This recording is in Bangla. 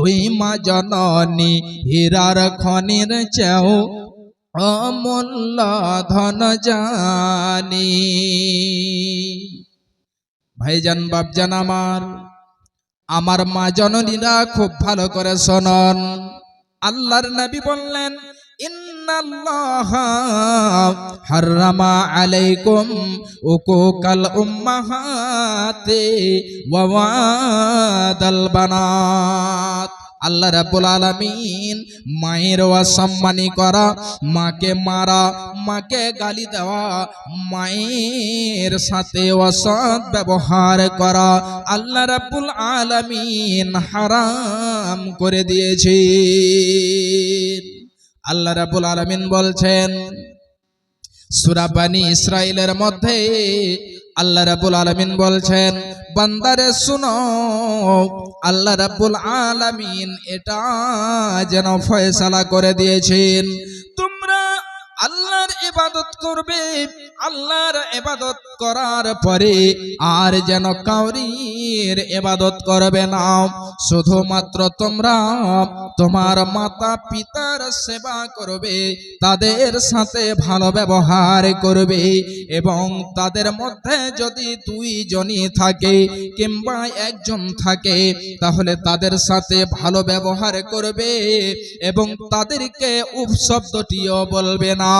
তুই মা জননী হীরার খনির চেও অমূল্য ধন জানি। ভাইজান, বাপজান আমার আমার মা জননীরা খুব ভালো করে শোনন। আল্লাহর নবী বললেন, ইন্নাল্লাহা আলাইকুম আল্লাহ রাব্বুল আলমিন মায়ের অসম্মানী করা, মাকে মারা, মাকে গালি দেওয়া, মায়ের সাথে অসৎ ব্যবহার করা আল্লাহ রাব্বুল আলামিন হারাম করে দিয়েছে আল্লাহ রাব্বুল আলমিন বলছেন সূরা ইসরায়েলের মধ্যে আল্লাহ রাবুল আলমিন বলছেন, বান্দারে শুনো, আল্লাহ রাবুল আলমিন এটা যেন ফয়সালা করে দিয়েছেন। তোমরা আল্লাহর ইবাদত করবে আল্লাহর এবাদত করার পরে আর যেন কাউরির এবাদত করবে না। শুধুমাত্র তোমরা তোমার মাতা পিতার সেবা করবে, তাদের সাথে ভালো ব্যবহার করবে এবং তাদের মধ্যে যদি দুইজনই থাকে কিংবা একজন থাকে, তাহলে তাদের সাথে ভালো ব্যবহার করবে এবং তাদেরকে উপশব্দটিও বলবে না।